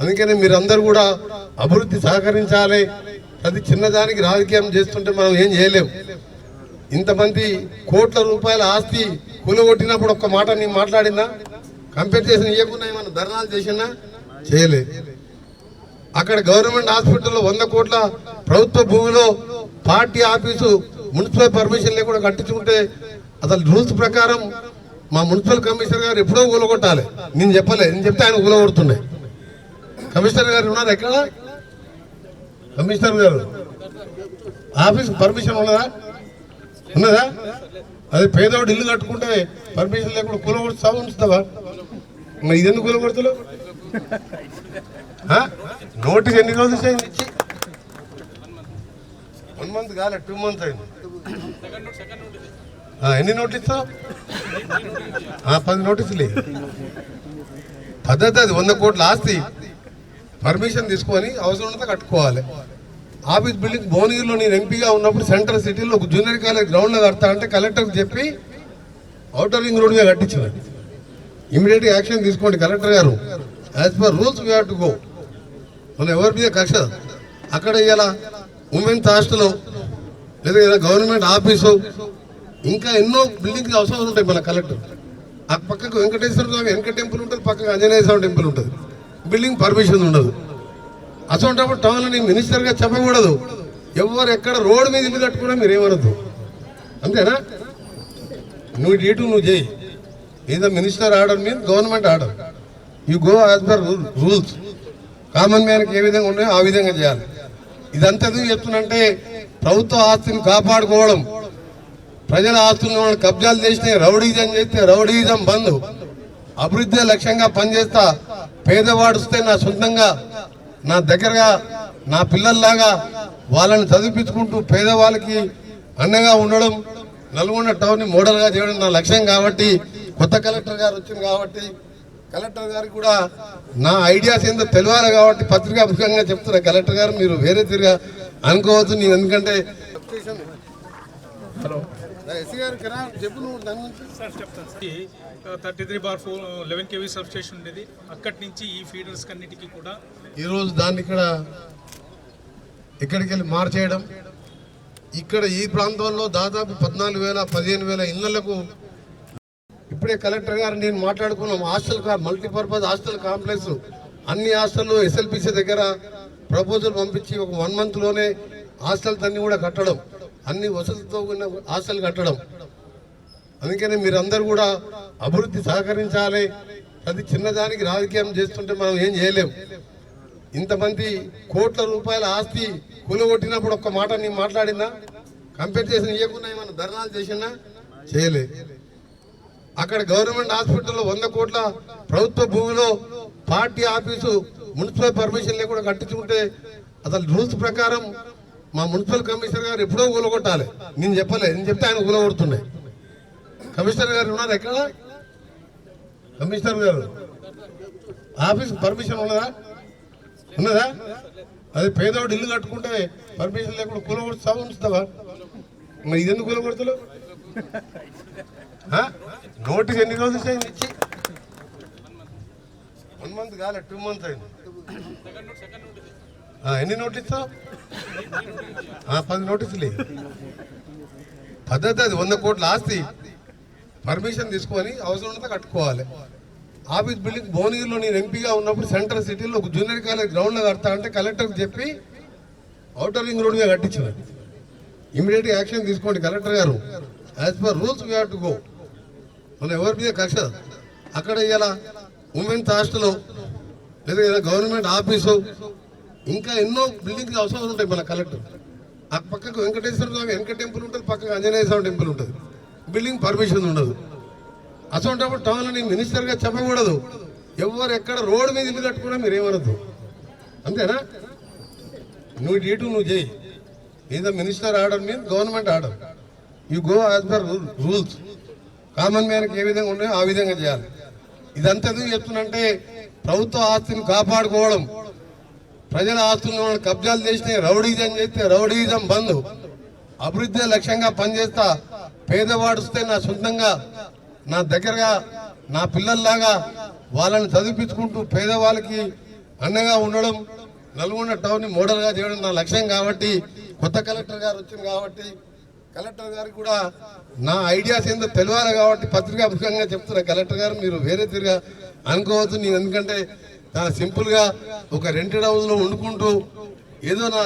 అందుకని మీరందరూ కూడా అభివృద్ధి సహకరించాలి. ప్రతి చిన్నదానికి రాజకీయం చేస్తుంటే మనం ఏం చేయలేం. ఇంతమంది కోట్ల రూపాయల ఆస్తి కూలగొట్టినప్పుడు ఒక్క మాట నేను మాట్లాడినా? కంపేర్ చేసిన ఇవ్వకుండా ఏమైనా ధర్నాలు చేసినా? చేయలే అక్కడ గవర్నమెంట్ హాస్పిటల్లో వంద కోట్ల ప్రభుత్వ భూమిలో పార్టీ ఆఫీసు మున్సిపల్ పర్మిషన్ లేకుండా కట్టించుకుంటే అసలు రూల్స్ ప్రకారం మా మున్సిపల్ కమిషనర్ గారు ఎప్పుడో కూలగొట్టాలి నేను చెప్పలే నేను చెప్తే ఆయన కూలగొడుతుండే కమిషనర్ గారు ఉన్నారు ఎక్కడ? కమిషనర్ గారు. ఆఫీస్ పర్మిషన్ ఉన్నదా? ఉన్నదా? అది పేదవాడు ఇల్లు కట్టుకుంటే పర్మిషన్ లేకుండా కూలగొడుతావా ఉంచుతావా? మరి ఇది ఎందుకు కూలగొడతలు నోటీస్ ఎన్ని రోజులు అయింది ఇచ్చి? వన్ మంత్ కాలే టూ మంత్ అయింది. ఎన్ని నోటీస్ ఇస్తావు? పది నోటీసులు. పద్ధతి అది వంద కోట్ల ఆస్తి. పర్మిషన్ తీసుకొని అవసరం ఉన్నంత కట్టుకోవాలి. ఆఫీస్ బిల్డింగ్ భువనగిరిలో నేను ఎంపీగా ఉన్నప్పుడు సెంట్రల్ సిటీలో ఒక జూనియర్ కాలేజ్ గ్రౌండ్లో కడతా అంటే కలెక్టర్కి చెప్పి అవుటర్ రింగ్ రోడ్ మీద కట్టించిన. ఇమీడియట్ యాక్షన్ తీసుకోండి కలెక్టర్ గారు. As per rules we have to go మనం ఎవరి మీద కక్ష? అక్కడ ఇలా ఉమెన్స్ హాస్టల్ లేదా ఏదైనా గవర్నమెంట్ ఆఫీసు ఇంకా ఎన్నో బిల్డింగ్స్ అవసరం ఉంటాయి మన కలెక్టర్. ఆ పక్కకు వెంకటేశ్వర స్వామి వెంకట టెంపుల్ ఉంటుంది పక్కకు ఆంజనేయ స్వామి టెంపుల్ ఉంటుంది. బిల్డింగ్ పర్మిషన్ ఉండదు. అటువంటిప్పుడు టౌన్లో నేను మినిస్టర్గా చెప్పకూడదు. ఎవరు ఎక్కడ రోడ్డు మీద ఇల్లు కట్టుకున్నా మీరేమనద్దు. అంతేనా? నువ్వు డీటు నువ్వు చేయి. ఈజ్ మినిస్టర్ ఆర్డర్ మీద government order. You go as per rules. Common మ్యాన్కి ఏ విధంగా ఉన్నాయో ఆ విధంగా చేయాలి. ఇదంతా ఎందుకు చెప్తున్నంటే ప్రభుత్వ ఆస్తిని కాపాడుకోవడం. ప్రజల ఆస్తులను కబ్జాలు చేస్తే రౌడీజం చేస్తే రౌడీజం బంద్. అభివృద్ధి లక్ష్యంగా పనిచేస్తా. పేదవాడు వస్తే నా సొంతంగా నా దగ్గరగా నా పిల్లల్లాగా వాళ్ళని చదివించుకుంటూ పేదవాళ్ళకి అండగా ఉండడం నల్గొండ టౌన్ని మోడల్గా చేయడం నా లక్ష్యం కాబట్టి కొత్త కలెక్టర్ గారు వచ్చింది కాబట్టి కలెక్టర్ గారికి కూడా నా ఐడియాస్ ఏందో తెలియాలి కాబట్టి పత్రికా ముఖంగా చెప్తున్నా. కలెక్టర్ గారు మీరు వేరే తిరిగా అనుకోవద్దు నేను ఎందుకంటే hello thirty three bar four eleven KV substation ఉండేది. అక్కడి నుంచి ఈ ఫీడర్స్ అన్నిటికీ కూడా ఈరోజు దాన్ని ఇక్కడ ఇక్కడికి వెళ్ళి మార్చేయడం ఇక్కడ ఈ ప్రాంతంలో దాదాపు పద్నాలుగు వేల పదిహేను వేల ఇళ్ళకు ఇప్పుడే కలెక్టర్ గారు నేను మాట్లాడుకున్నాం. హాస్టల్ మల్టీపర్పస్ హాస్టల్ కాంప్లెక్స్ అన్ని హాస్టల్లో ఎస్ఎల్పిసి దగ్గర ప్రపోజల్ పంపించి ఒక వన్ మంత్లోనే హాస్టల్స్ అన్ని కూడా కట్టడం. అన్ని వసతులతో ఉన్న ఆశలు కట్టడం. అందుకని మీరందరూ కూడా అభివృద్ధి సహకరించాలి. అది చిన్నదానికి రాజకీయం చేస్తుంటే మనం ఏం చేయలేం. ఇంతమంది కోట్ల రూపాయల ఆస్తి కూలగొట్టినప్పుడు ఒక్క మాట నేను మాట్లాడినా? కంపేర్ చేసిన ఇవ్వకుండా ఏమైనా ధర్నాలు చేసినా? చేయలే. అక్కడ గవర్నమెంట్ హాస్పిటల్లో వంద కోట్ల ప్రభుత్వ భూమిలో పార్టీ ఆఫీసు మున్సిపల్ పర్మిషన్ లేకుండా కట్టించుకుంటే అసలు రూల్స్ ప్రకారం మా మున్సిపల్ కమిషనర్ గారు ఎప్పుడో కూలగొట్టాలి నేను చెప్పలే నేను చెప్తే ఆయన కూలగొడుతుండే కమిషనర్ గారు ఉన్నారు ఎక్కడ? కమిషనర్ గారు. ఆఫీస్ పర్మిషన్ ఉన్నదా? ఉన్నదా? అది పేదవాడు ఇల్లు కట్టుకుంటే పర్మిషన్ లేకుండా కూలగొడుతావా ఉంచుతావా? మరి ఇది ఎందుకు కూలగొడతలు నోటికి ఎన్ని రోజులు అయింది ఇచ్చి. వన్ మంత్ కాలే టూ మంత్ అయింది. ఎన్ని నోటీస్ ఇస్తావు? పది నోటీసులు పద్ధతి అది వంద కోట్ల ఆస్తి. పర్మిషన్ తీసుకొని అవసరం ఉంటే కట్టుకోవాలి. ఆఫీస్ బిల్డింగ్ భువనగిరిలో నేను ఎంపీగా ఉన్నప్పుడు సెంట్రల్ సిటీలో ఒక జూనియర్ కాలేజ్ గ్రౌండ్లో కడతా అంటే కలెక్టర్కి చెప్పి అవుటర్ రింగ్ రోడ్ మీద కట్టించిన ఇమీడియట్గా యాక్షన్ తీసుకోండి కలెక్టర్ గారు. As per rules we have to go మనం ఎవరి మీద కక్ష? అక్కడ ఇలా ఉమెన్స్ హాస్టల్ లేదా గవర్నమెంట్ ఆఫీసు ఇంకా ఎన్నో బిల్డింగ్స్ అవసరం ఉంటాయి మన కలెక్టర్ ఆ పక్కకు వెంకటేశ్వర స్వామి వెంకట టెంపుల్ ఉంటుంది పక్కకు ఆంజనేయ స్వామి టెంపుల్ ఉంటుంది. బిల్డింగ్ పర్మిషన్ ఉండదు. అసలు టౌన్లో మినిస్టర్గా చెప్పకూడదు. ఎవరు ఎక్కడ రోడ్డు మీద ఇల్లు కట్టుకున్నా మీరు ఏమనద్దు అంతేనా? నువ్వు డీటు నువ్వు చేయి. ఏదో minister order mean government order. You go as per rules common మ్యాన్కి ఏ విధంగా ఉన్నాయో ఆ విధంగా చేయాలి. ఇదంతా ఎందుకు చెప్తున్నంటే ప్రభుత్వ ఆస్తిని కాపాడుకోవడం. ప్రజల ఆస్తులను వాళ్ళు కబ్జాలు చేసిన రౌడీజం చేస్తే రౌడీజం బంద్. అభివృద్ధి లక్ష్యంగా పనిచేస్తా పేదవాడు వస్తే నా సొంతంగా నా దగ్గరగా నా పిల్లల్లాగా వాళ్ళని చదివించుకుంటూ పేదవాళ్ళకి అండగా ఉండడం నల్గొండ టౌన్ని మోడల్గా చేయడం నా లక్ష్యం కాబట్టి కొత్త కలెక్టర్ గారు వచ్చింది కాబట్టి కలెక్టర్ గారికి కూడా నా ఐడియాస్ ఏందో తెలియాలి కాబట్టి పత్రికాముఖంగా చెప్తున్నా. కలెక్టర్ గారు మీరు వేరే తిరిగా అనుకోవచ్చు నేను ఎందుకంటే చాలా సింపుల్గా ఒక రెంటెడ్ హౌస్లో వండుకుంటూ ఏదో నా